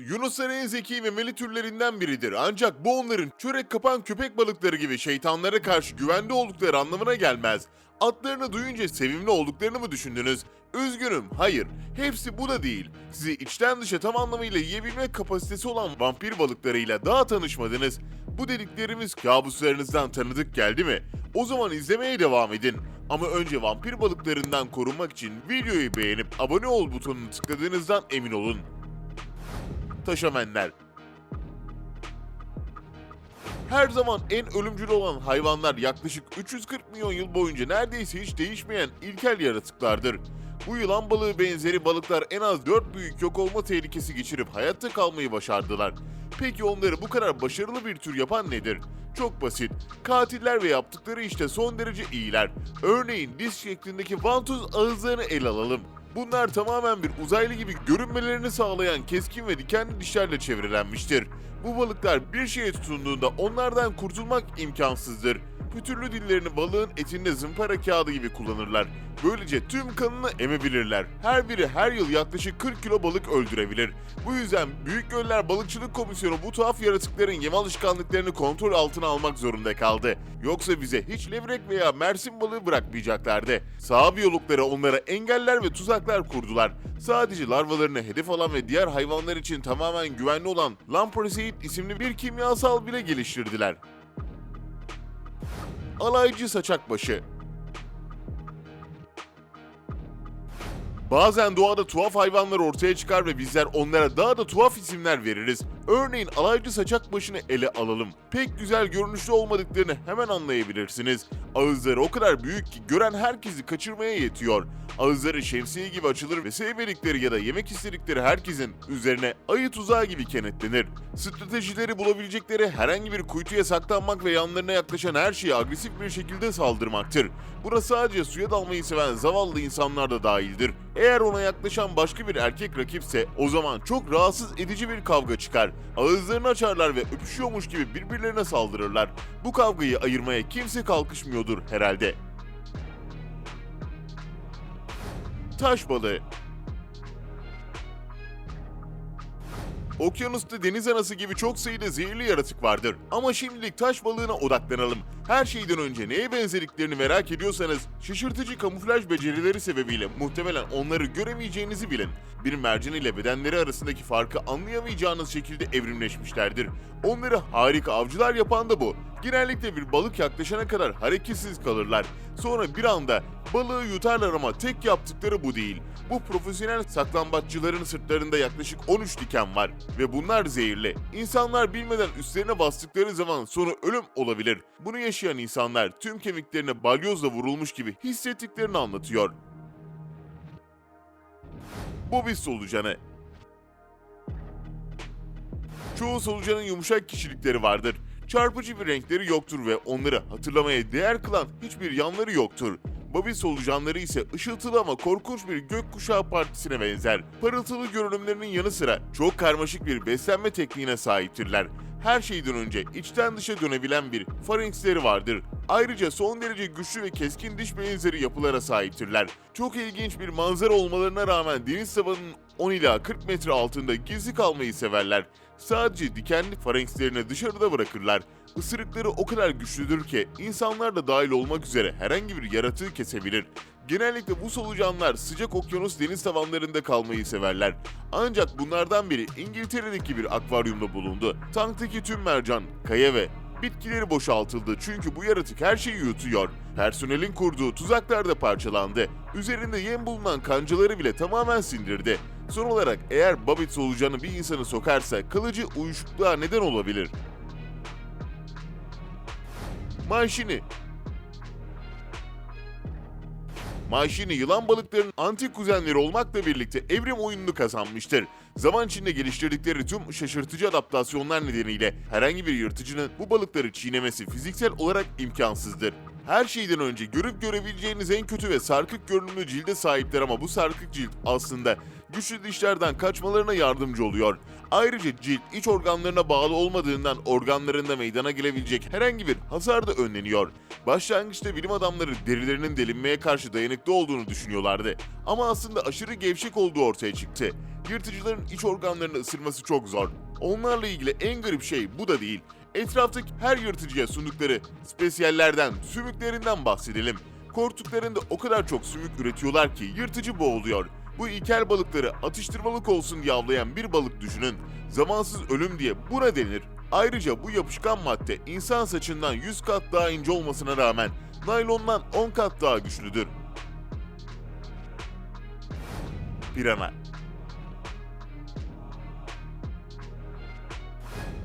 Yunuslar en zeki ve meli türlerinden biridir ancak bu onların çörek kapan köpek balıkları gibi şeytanlara karşı güvende oldukları anlamına gelmez. Adlarını duyunca sevimli olduklarını mı düşündünüz? Üzgünüm, hayır. Hepsi bu da değil. Sizi içten dışa tam anlamıyla yiyebilmek kapasitesi olan vampir balıklarıyla daha tanışmadınız. Bu dediklerimiz kabuslarınızdan tanıdık geldi mi? O zaman izlemeye devam edin. Ama önce vampir balıklarından korunmak için videoyu beğenip abone ol butonunu tıkladığınızdan emin olun. Taşamenler her zaman en ölümcül olan hayvanlar yaklaşık 340 milyon yıl boyunca neredeyse hiç değişmeyen ilkel yaratıklardır. Bu yılan balığı benzeri balıklar en az 4 büyük yok olma tehlikesi geçirip hayatta kalmayı başardılar. Peki onları bu kadar başarılı bir tür yapan nedir? Çok basit. Katiller ve yaptıkları işte son derece iyiler. Örneğin disk şeklindeki vantuz ağızlarını ele alalım. Bunlar tamamen bir uzaylı gibi görünmelerini sağlayan keskin ve dikenli dişlerle çevrelenmiştir. Bu balıklar bir şeye tutunduğunda onlardan kurtulmak imkansızdır. Pütürlü dillerini balığın etinde zımpara kağıdı gibi kullanırlar. Böylece tüm kanını emebilirler. Her biri her yıl yaklaşık 40 kilo balık öldürebilir. Bu yüzden Büyük Göller Balıkçılık Komisyonu bu tuhaf yaratıkların yem alışkanlıklarını kontrol altına almak zorunda kaldı. Yoksa bize hiç levrek veya mersin balığı bırakmayacaklardı. Sağ biyologları onlara engeller ve tuzaklar kurdular. Sadece larvalarını hedef alan ve diğer hayvanlar için tamamen güvenli olan Lamproseid isimli bir kimyasal bile geliştirdiler. Alaycı saçakbaşı Bazen doğada tuhaf hayvanlar ortaya çıkar ve bizler onlara daha da tuhaf isimler veririz. Örneğin alaycı saçak başını ele alalım. Pek güzel görünüşlü olmadıklarını hemen anlayabilirsiniz. Ağızları o kadar büyük ki gören herkesi kaçırmaya yetiyor. Ağızları şemsiye gibi açılır ve sevmedikleri ya da yemek istedikleri herkesin üzerine ayı tuzağı gibi kenetlenir. Stratejileri bulabilecekleri herhangi bir kuytuya saklanmak ve yanlarına yaklaşan her şeye agresif bir şekilde saldırmaktır. Buna sadece suya dalmayı seven zavallı insanlar da dahildir. Eğer ona yaklaşan başka bir erkek rakipse o zaman çok rahatsız edici bir kavga çıkar. Ağızlarını açarlar ve öpüşüyormuş gibi birbirlerine saldırırlar. Bu kavgayı ayırmaya kimse kalkışmıyordur herhalde. Taş balığı Okyanusta deniz anası gibi çok sayıda zehirli yaratık vardır. Ama şimdilik taş balığına odaklanalım. Her şeyden önce neye benzediklerini merak ediyorsanız şaşırtıcı kamuflaj becerileri sebebiyle muhtemelen onları göremeyeceğinizi bilin. Bir mercan ile bedenleri arasındaki farkı anlayamayacağınız şekilde evrimleşmişlerdir. Onları harika avcılar yapan da bu. Genellikle bir balık yaklaşana kadar hareketsiz kalırlar. Sonra bir anda balığı yutarlar ama tek yaptıkları bu değil. Bu profesyonel saklambaççıların sırtlarında yaklaşık 13 diken var ve bunlar zehirli. İnsanlar bilmeden üstlerine bastıkları zaman sonu ölüm olabilir. Bunu yaşayan insanlar tüm kemiklerine balyozla vurulmuş gibi hissettiklerini anlatıyor. Bu solucanı. Çoğu solucanın yumuşak kişilikleri vardır. Çarpıcı bir renkleri yoktur ve onları hatırlamaya değer kılan hiçbir yanları yoktur. Babi solucanları ise ışıltılı ama korkunç bir gökkuşağı partisine benzer. Parıltılı görünümlerinin yanı sıra çok karmaşık bir beslenme tekniğine sahiptirler. Her şeyden önce içten dışa dönebilen bir farenksleri vardır. Ayrıca son derece güçlü ve keskin diş benzeri yapılara sahiptirler. Çok ilginç bir manzara olmalarına rağmen deniz tabanının 10 ila 40 metre altında gizli kalmayı severler. Sadece dikenli farenkslerini dışarıda bırakırlar. Isırıkları o kadar güçlüdür ki insanlar da dahil olmak üzere herhangi bir yaratığı kesebilir. Genellikle bu solucanlar sıcak okyanus deniz tavanlarında kalmayı severler. Ancak bunlardan biri İngiltere'deki bir akvaryumda bulundu. Tanktaki tüm mercan, kaya ve bitkileri boşaltıldı çünkü bu yaratık her şeyi yutuyor. Personelin kurduğu tuzaklar da parçalandı. Üzerinde yem bulunan kancaları bile tamamen sindirdi. Son olarak eğer Babbitt solucanı bir insanı sokarsa kalıcı uyuşukluğa neden olabilir. Manşini Manşini yılan balıklarının antik kuzenleri olmakla birlikte evrim oyununu kazanmıştır. Zaman içinde geliştirdikleri tüm şaşırtıcı adaptasyonlar nedeniyle herhangi bir yırtıcının bu balıkları çiğnemesi fiziksel olarak imkansızdır. Her şeyden önce görüp görebileceğiniz en kötü ve sarkık görünümlü cilde sahipler ama bu sarkık cilt aslında güçlü dişlerden kaçmalarına yardımcı oluyor. Ayrıca cilt iç organlarına bağlı olmadığından organlarında meydana gelebilecek herhangi bir hasar da önleniyor. Başlangıçta bilim adamları derilerinin delinmeye karşı dayanıklı olduğunu düşünüyorlardı. Ama aslında aşırı gevşek olduğu ortaya çıktı. Yırtıcıların iç organlarını ısırması çok zor. Onlarla ilgili en garip şey bu da değil. Etraftaki her yırtıcıya sundukları spesiyallerden, sümüklerinden bahsedelim. Korktuklarında o kadar çok sümük üretiyorlar ki yırtıcı boğuluyor. Bu ilkel balıkları atıştırmalık olsun diye avlayan bir balık düşünün. Zamansız ölüm diye buna denir. Ayrıca bu yapışkan madde insan saçından 100 kat daha ince olmasına rağmen naylondan 10 kat daha güçlüdür. Pirana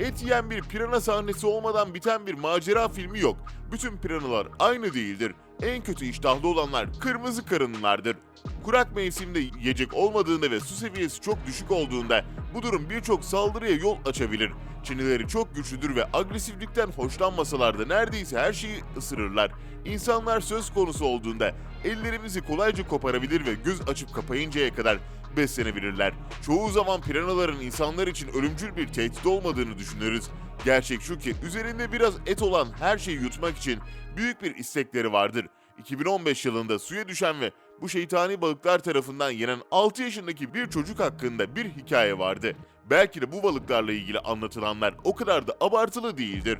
Et yiyen bir pirana sahnesi olmadan biten bir macera filmi yok. Bütün piranalar aynı değildir. En kötü iştahlı olanlar kırmızı karınlılardır. Kurak mevsimde yiyecek olmadığında ve su seviyesi çok düşük olduğunda bu durum birçok saldırıya yol açabilir. Çeneleri çok güçlüdür ve agresiflikten hoşlanmasalar da neredeyse her şeyi ısırırlar. İnsanlar söz konusu olduğunda ellerimizi kolayca koparabilir ve göz açıp kapayıncaya kadar beslenebilirler. Çoğu zaman piranaların insanlar için ölümcül bir tehdit olmadığını düşünürüz. Gerçek şu ki üzerinde biraz et olan her şeyi yutmak için büyük bir istekleri vardır. 2015 yılında suya düşen ve bu şeytani balıklar tarafından yenen 6 yaşındaki bir çocuk hakkında bir hikaye vardı. Belki de bu balıklarla ilgili anlatılanlar o kadar da abartılı değildir.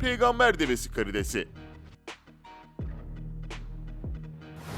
Peygamber devesi karidesi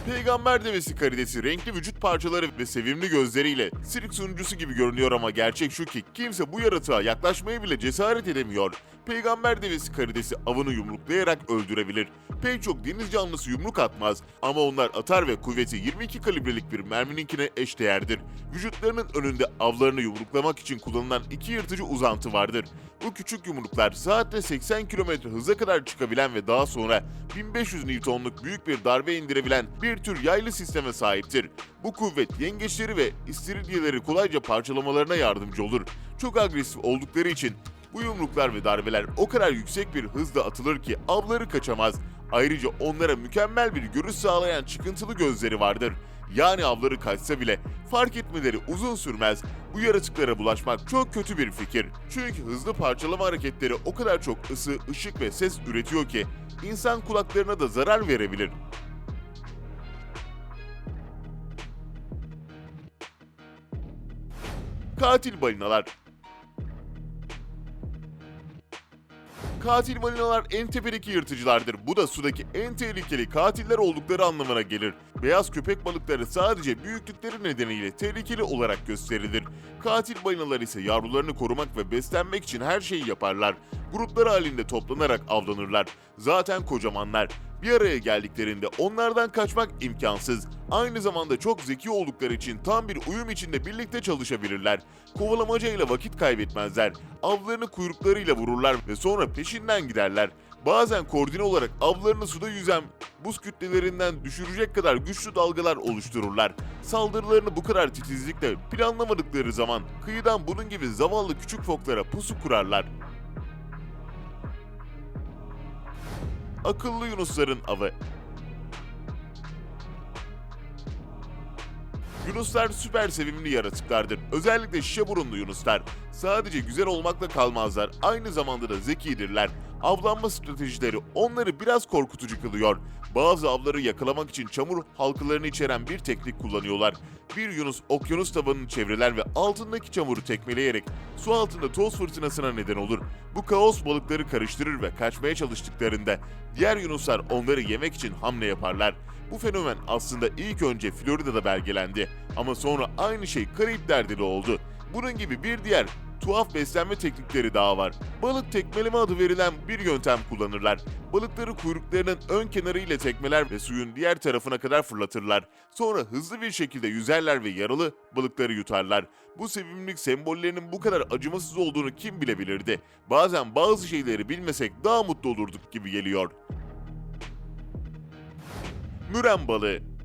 Peygamber devesi karidesi renkli vücut parçaları ve sevimli gözleriyle sirk sunucusu gibi görünüyor ama gerçek şu ki kimse bu yaratığa yaklaşmaya bile cesaret edemiyor. Peygamber devesi karidesi avını yumruklayarak öldürebilir. Pek çok deniz canlısı yumruk atmaz ama onlar atar ve kuvveti 22 kalibrelik bir mermininkine eşdeğerdir. Vücutlarının önünde avlarını yumruklamak için kullanılan iki yırtıcı uzantı vardır. Bu küçük yumruklar saatte 80 km hıza kadar çıkabilen ve daha sonra 1500 Newton'luk büyük bir darbe indirebilen bir tür yaylı sisteme sahiptir. Bu kuvvet yengeçleri ve istiridyeleri kolayca parçalamalarına yardımcı olur. Çok agresif oldukları için bu yumruklar ve darbeler o kadar yüksek bir hızla atılır ki avları kaçamaz. Ayrıca onlara mükemmel bir görüş sağlayan çıkıntılı gözleri vardır. Yani avları kaçsa bile fark etmeleri uzun sürmez. Bu yaratıklara bulaşmak çok kötü bir fikir. Çünkü hızlı parçalama hareketleri o kadar çok ısı, ışık ve ses üretiyor ki insan kulaklarına da zarar verebilir. Katil balinalar Katil balinalar en tepedeki yırtıcılardır. Bu da sudaki en tehlikeli katiller oldukları anlamına gelir. Beyaz köpek balıkları sadece büyüklükleri nedeniyle tehlikeli olarak gösterilir. Katil balinalar ise yavrularını korumak ve beslenmek için her şeyi yaparlar. Gruplar halinde toplanarak avlanırlar. Zaten kocamanlar. Bir araya geldiklerinde onlardan kaçmak imkansız. Aynı zamanda çok zeki oldukları için tam bir uyum içinde birlikte çalışabilirler. Kovalamacayla vakit kaybetmezler. Avlarını kuyruklarıyla vururlar ve sonra peşinden giderler. Bazen koordine olarak avlarını suda yüzen buz kütlelerinden düşürecek kadar güçlü dalgalar oluştururlar. Saldırılarını bu kadar titizlikle planlamadıkları zaman kıyıdan bunun gibi zavallı küçük foklara pusu kurarlar. Akıllı Yunusların avı Yunuslar süper sevimli yaratıklardır. Özellikle şişe burunlu yunuslar. Sadece güzel olmakla kalmazlar, aynı zamanda da zekidirler. Avlanma stratejileri onları biraz korkutucu kılıyor. Bazı avları yakalamak için çamur halkalarını içeren bir teknik kullanıyorlar. Bir yunus okyanus tabanını çevreler ve altındaki çamuru tekmeleyerek su altında toz fırtınasına neden olur. Bu kaos balıkları karıştırır ve kaçmaya çalıştıklarında diğer yunuslar onları yemek için hamle yaparlar. Bu fenomen aslında ilk önce Florida'da belgelendi ama sonra aynı şey Karayipler'de de oldu. Bunun gibi bir diğer tuhaf beslenme teknikleri daha var. Balık tekmeleme adı verilen bir yöntem kullanırlar. Balıkları kuyruklarının ön kenarı ile tekmeler ve suyun diğer tarafına kadar fırlatırlar. Sonra hızlı bir şekilde yüzerler ve yaralı balıkları yutarlar. Bu sevimlilik sembollerinin bu kadar acımasız olduğunu kim bilebilirdi? Bazen bazı şeyleri bilmesek daha mutlu olurduk gibi geliyor. Müren balığı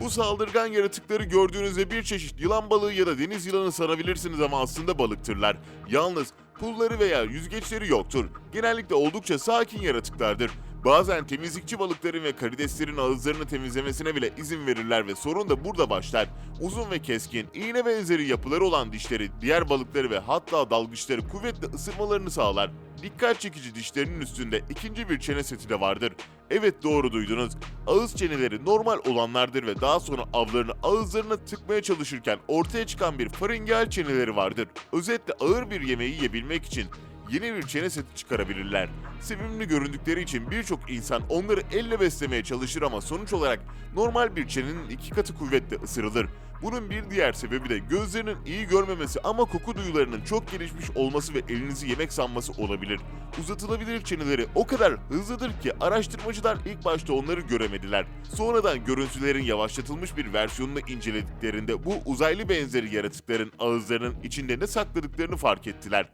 Bu saldırgan yaratıkları gördüğünüzde bir çeşit yılan balığı ya da deniz yılanı sanabilirsiniz ama aslında balıktırlar. Yalnız Pulları veya yüzgeçleri yoktur. Genellikle oldukça sakin yaratıklardır. Bazen temizlikçi balıkların ve karideslerin ağızlarını temizlemesine bile izin verirler ve sorun da burada başlar. Uzun ve keskin, iğne benzeri yapıları olan dişleri diğer balıkları ve hatta dalgıçları kuvvetle ısırmalarını sağlar. Dikkat çekici dişlerinin üstünde ikinci bir çene seti de vardır. Evet doğru duydunuz. Ağız çeneleri normal olanlardır ve daha sonra avlarını ağızlarına tıkmaya çalışırken ortaya çıkan bir faringeal çeneleri vardır. Özetle ağır bir yemeği yiyebilmek için yeni bir çene seti çıkarabilirler. Sevimli göründükleri için birçok insan onları elle beslemeye çalışır ama sonuç olarak normal bir çenenin iki katı kuvvetle ısırılır. Bunun bir diğer sebebi de gözlerinin iyi görmemesi ama koku duyularının çok gelişmiş olması ve elinizi yemek sanması olabilir. Uzatılabilir çeneleri o kadar hızlıdır ki araştırmacılar ilk başta onları göremediler. Sonradan görüntülerin yavaşlatılmış bir versiyonunu incelediklerinde bu uzaylı benzeri yaratıkların ağızlarının içinde ne sakladıklarını fark ettiler.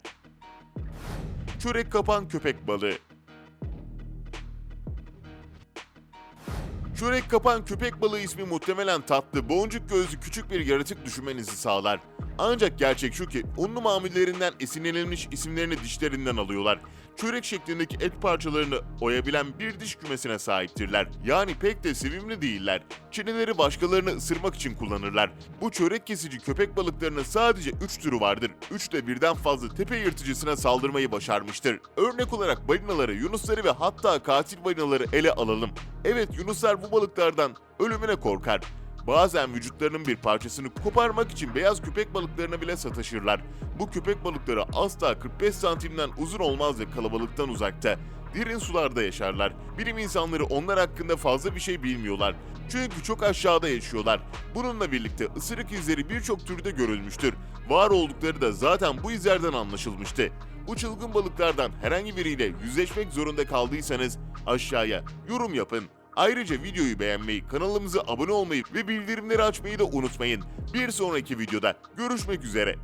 Çörek kapan köpek balığı Çörek kapan köpek balığı ismi muhtemelen tatlı, boncuk gözlü küçük bir yaratık düşünmenizi sağlar. Ancak gerçek şu ki unlu mamullerinden esinlenilmiş isimlerini dişlerinden alıyorlar. Çörek şeklindeki et parçalarını oyabilen bir diş kümesine sahiptirler. Yani pek de sevimli değiller. Çeneleri başkalarını ısırmak için kullanırlar. Bu çörek kesici köpek balıklarının sadece 3 türü vardır. 3 de birden fazla tepe yırtıcısına saldırmayı başarmıştır. Örnek olarak balinaları, yunusları ve hatta katil balinaları ele alalım. Evet yunuslar bu balıklardan ölümüne korkar. Bazen vücutlarının bir parçasını koparmak için beyaz köpek balıklarına bile sataşırlar. Bu köpek balıkları asla 45 santimden uzun olmaz ve kalabalıktan uzakta. Derin sularda yaşarlar. Bilim insanları onlar hakkında fazla bir şey bilmiyorlar. Çünkü çok aşağıda yaşıyorlar. Bununla birlikte ısırık izleri birçok türde görülmüştür. Var oldukları da zaten bu izlerden anlaşılmıştı. Bu çılgın balıklardan herhangi biriyle yüzleşmek zorunda kaldıysanız aşağıya yorum yapın. Ayrıca videoyu beğenmeyi, kanalımıza abone olmayı ve bildirimleri açmayı da unutmayın. Bir sonraki videoda görüşmek üzere.